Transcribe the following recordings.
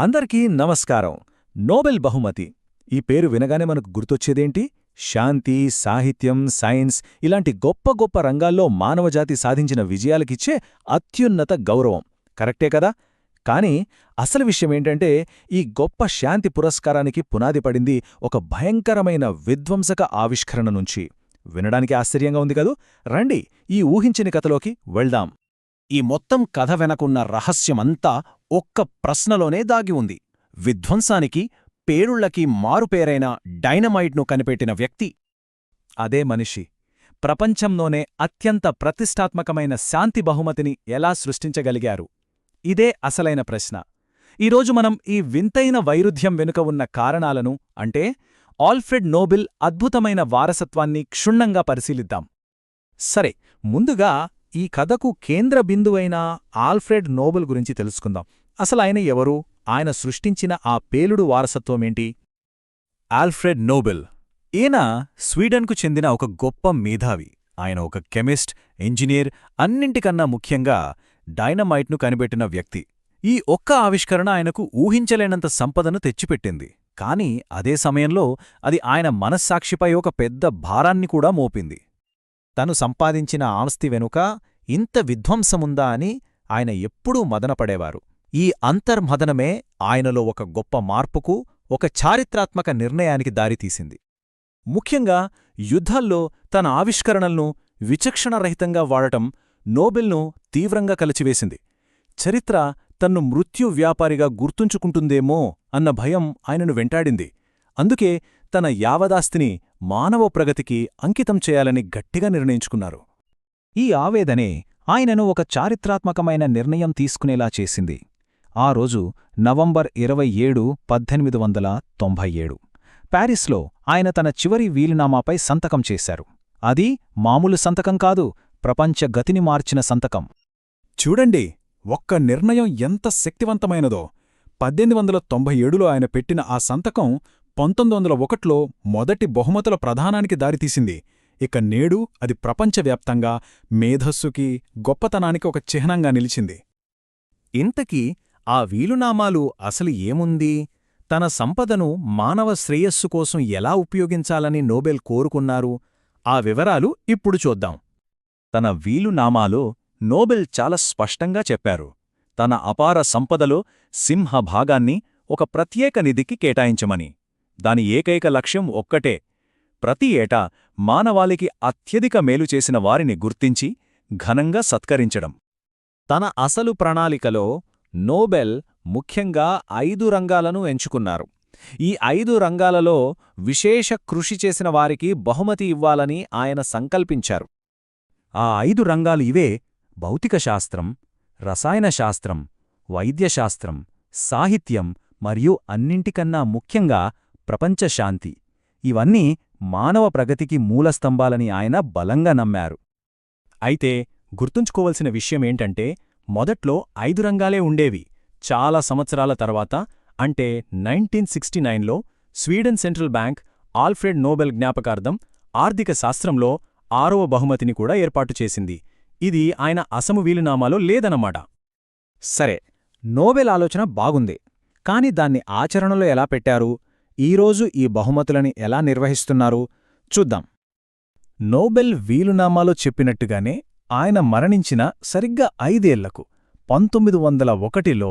అందరికీ నమస్కారం. నోబెల్ బహుమతి. ఈ పేరు వినగానే మనకు గుర్తొచ్చేదేంటి? శాంతి సాహిత్యం సైన్స్ ఇలాంటి గొప్ప గొప్ప రంగాల్లో మానవజాతి సాధించిన విజయాలకిచ్చే అత్యున్నత గౌరవం. కరెక్టే కదా? కానీ అసలు విషయమేంటంటే ఈ గొప్ప శాంతి పురస్కారానికి పునాది పడింది ఒక భయంకరమైన విధ్వంసక ఆవిష్కరణ నుంచి. వినడానికి ఆశ్చర్యంగా ఉంది కదూ? రండి ఈ ఊహించని కథలోకి వెళ్దాం. ఈ మొత్తం కథ వెనకున్న రహస్యమంతా ఒక్క ప్రశ్నలోనే దాగి ఉంది. విధ్వంసానికి పేరుళ్ళకి మారుపేరైన డైనమైట్ను కనిపెట్టిన వ్యక్తి. అదే మనిషి. ప్రపంచంలోనే అత్యంత ప్రతిష్టాత్మకమైన శాంతి బహుమతిని ఎలా సృష్టించగలిగారు? ఇదే అసలైన ప్రశ్న. ఈరోజు మనం ఈ వింతైన వైరుధ్యం వెనుక ఉన్న కారణాలను అంటే ఆల్ఫ్రెడ్ నోబెల్ అద్భుతమైన వారసత్వాన్ని క్షుణ్ణంగా పరిశీలిద్దాం. సరే ముందుగా ఈ కథకు కేంద్ర బిందువైన ఆల్ఫ్రెడ్ నోబెల్ గురించి తెలుసుకుందాం. అసలు ఆయన ఎవరు? ఆయన సృష్టించిన ఆ పేలుడు వారసత్వమేంటి ఆల్ఫ్రెడ్ నోబెల్. ఈయన స్వీడన్కు చెందిన ఒక గొప్ప మేధావి. ఆయన ఒక కెమిస్ట్ ఇంజనీర్ అన్నింటికన్నా ముఖ్యంగా డైనమైట్ను కనిపెట్టిన వ్యక్తి. ఈ ఒక్క ఆవిష్కరణ ఆయనకు ఊహించలేనంత సంపదను తెచ్చిపెట్టింది. కాని అదే సమయంలో అది ఆయన మనస్సాక్షిపై ఒక పెద్ద భారాన్ని కూడా మోపింది. తను సంపాదించిన ఆస్తి వెనుక ఇంత విధ్వంసముందా అని ఆయన ఎప్పుడూ మదనపడేవారు. ఈ అంతర్మదనమే ఆయనలో ఒక గొప్ప మార్పుకు ఒక చారిత్రాత్మక నిర్ణయానికి దారితీసింది. ముఖ్యంగా యుద్ధాల్లో తన ఆవిష్కరణలను విచక్షణరహితంగా వాడటం నోబెల్ను తీవ్రంగా కలచివేసింది. చరిత్ర తన్ను మృత్యు వ్యాపారిగా గుర్తుంచుకుంటుందేమో అన్న భయం ఆయనను వెంటాడింది. అందుకే తన యావదాస్తిని మానవ ప్రగతికి అంకితం చేయాలని గట్టిగా నిర్ణయించుకున్నారు. ఈ ఆవేదనే ఆయనను ఒక చారిత్రాత్మకమైన నిర్ణయం తీసుకునేలా చేసింది. ఆ రోజు నవంబర్ ఇరవై ఏడు పద్దెనిమిది వందల తొంభై ఏడు. ప్యారిస్లో ఆయన తన చివరి వీలునామాపై సంతకం చేశారు. అది మామూలు సంతకం కాదు ప్రపంచ గతిని మార్చిన సంతకం. చూడండి ఒక్క నిర్ణయం ఎంత శక్తివంతమైనదో. పద్దెనిమిది వందల తొంభై ఏడులో ఆయన పెట్టిన ఆ సంతకం పంతొమ్మిది వందల ఒకట్లో మొదటి బహుమతుల ప్రధానానికి దారితీసింది. ఇక నేడు అది ప్రపంచవ్యాప్తంగా మేధస్సుకి గొప్పతనానికి ఒక చిహ్నంగా నిలిచింది. ఇంతకీ ఆ వీలునామాలు అసలు ఏముంది? తన సంపదను మానవ శ్రేయస్సు కోసం ఎలా ఉపయోగించాలని నోబెల్ కోరుకున్నారు? ఆ వివరాలు ఇప్పుడు చూద్దాం. తన వీలునామాలో నోబెల్ చాలా స్పష్టంగా చెప్పారు. తన అపార సంపదలో సింహభాగాన్ని ఒక ప్రత్యేక నిధికి కేటాయించమని. దాని ఏకైక లక్ష్యం ఒక్కటే. ప్రతి ఏటా మానవాళికి అత్యధిక మేలు చేసిన వారిని గుర్తించి ఘనంగా సత్కరించడం. తన అసలు ప్రణాళికలో నోబెల్ ముఖ్యంగా ఐదు రంగాలను ఎంచుకున్నారు. ఈ ఐదు రంగాలలో విశేష కృషి చేసిన వారికి బహుమతి ఇవ్వాలని ఆయన సంకల్పించారు. ఆ ఐదు రంగాలు ఇవే భౌతికశాస్త్రం రసాయనశాస్త్రం వైద్యశాస్త్రం సాహిత్యం మరియు అన్నింటికన్నా ముఖ్యంగా ప్రపంచశాంతి ఇవన్నీ మానవ ప్రగతికి మూలస్తంభాలని ఆయన బలంగా నమ్మారు. అయితే గుర్తుంచుకోవలసిన విషయమేంటంటే మొదట్లో ఐదు రంగాలే ఉండేవి. చాలా సంవత్సరాల తర్వాత అంటే నైన్టీన్ సిక్స్టీ నైన్లో Sweden central bank Alfred Nobel జ్ఞాపకార్థం ఆర్థిక శాస్త్రంలో ఆరవ బహుమతిని కూడా ఏర్పాటు చేసింది. ఇది ఆయన అసము వీలునామాలో లేదన్నమాట. సరే నోబెల్ ఆలోచన బాగుంది. కాని దాన్ని ఆచరణలో ఎలా పెట్టారు? ఈరోజు ఈ బహుమతులని ఎలా నిర్వహిస్తున్నారు? చూద్దాం. నోబెల్ వీలునామాలో చెప్పినట్టుగానే ఆయన మరణించిన సరిగ్గా ఐదేళ్ళకు పంతొమ్మిది వందల ఒకటిలో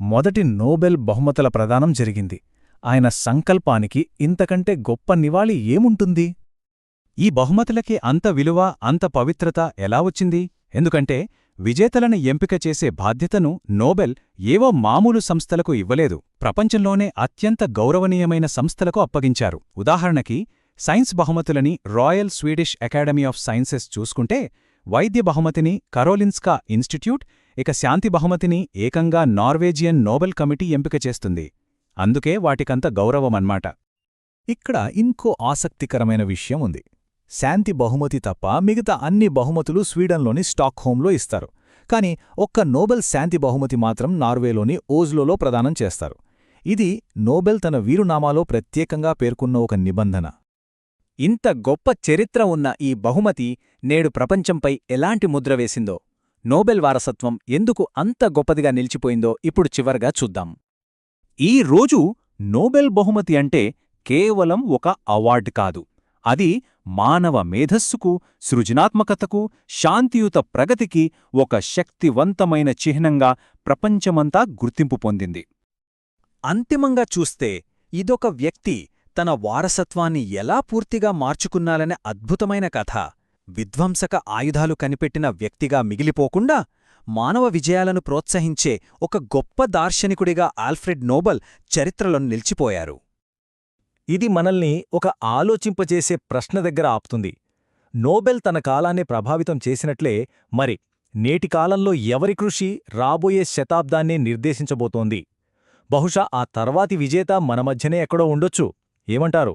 మొదటి నోబెల్ బహుమతుల ప్రదానం జరిగింది. ఆయన సంకల్పానికి ఇంతకంటే గొప్ప నివాళి ఏముంటుంది? ఈ బహుమతులకి అంత విలువ అంత పవిత్రత ఎలా వచ్చింది? ఎందుకంటే విజేతలను ఎంపిక చేసే బాధ్యతను నోబెల్ ఏవో మామూలు సంస్థలకు ఇవ్వలేదు. ప్రపంచంలోనే అత్యంత గౌరవనీయమైన సంస్థలకు అప్పగించారు. ఉదాహరణకి science బహుమతులని Royal Swedish Academy of Sciences చూసుకుంటే వైద్య బహుమతిని కరోలిన్స్కా ఇన్స్టిట్యూట్ ఇక శాంతి బహుమతిని ఏకంగా నార్వేజియన్ నోబెల్ కమిటీ ఎంపిక చేస్తుంది. అందుకే వాటికంత గౌరవమన్మాట. ఇక్కడ ఇంకో ఆసక్తికరమైన విషయం ఉంది. శాంతి బహుమతి తప్ప మిగతా అన్ని బహుమతులు స్వీడన్లోని స్టాక్హోమ్లో ఇస్తారు. కాని ఒక్క నోబెల్ శాంతి బహుమతి మాత్రం నార్వేలోని ఓజ్లోలో ప్రదానం చేస్తారు. ఇది నోబెల్ తన వీరునామాలో ప్రత్యేకంగా పేర్కొన్న ఒక నిబంధన. ఇంత గొప్ప చరిత్ర ఉన్న ఈ బహుమతి నేడు ప్రపంచంపై ఎలాంటి ముద్ర వేసిందో నోబెల్ వారసత్వం ఎందుకు అంత గొప్పదిగా నిలిచిపోయిందో ఇప్పుడు చివరగా చూద్దాం. ఈ రోజు నోబెల్ బహుమతి అంటే కేవలం ఒక అవార్డు కాదు. అది మానవ మేధస్సుకు సృజనాత్మకతకు శాంతియుత ప్రగతికి ఒక శక్తివంతమైన చిహ్నంగా ప్రపంచమంతా గుర్తింపు పొందింది. అంతిమంగా చూస్తే ఇదొక వ్యక్తి తన వారసత్వాన్ని ఎలా పూర్తిగా మార్చుకున్నాలనే అద్భుతమైన కథ. విధ్వంసక ఆయుధాలు కనిపెట్టిన వ్యక్తిగా మిగిలిపోకుండా మానవ విజయాలను ప్రోత్సహించే ఒక గొప్ప దార్శనికుడిగా ఆల్ఫ్రెడ్ నోబెల్ చరిత్రలో నిలిచిపోయారు. ఇది మనల్ని ఒక ఆలోచింపచేసే ప్రశ్న దగ్గర ఆపుతుంది. నోబెల్ తన కాలాన్ని ప్రభావితం చేసినట్లే మరి నేటి కాలంలో ఎవరి కృషి రాబోయే శతాబ్దాన్నే నిర్దేశించబోతోంది? బహుశా ఆ తర్వాతి విజేత మన మధ్యనే ఎక్కడో ఉండొచ్చు. ఏమంటారు?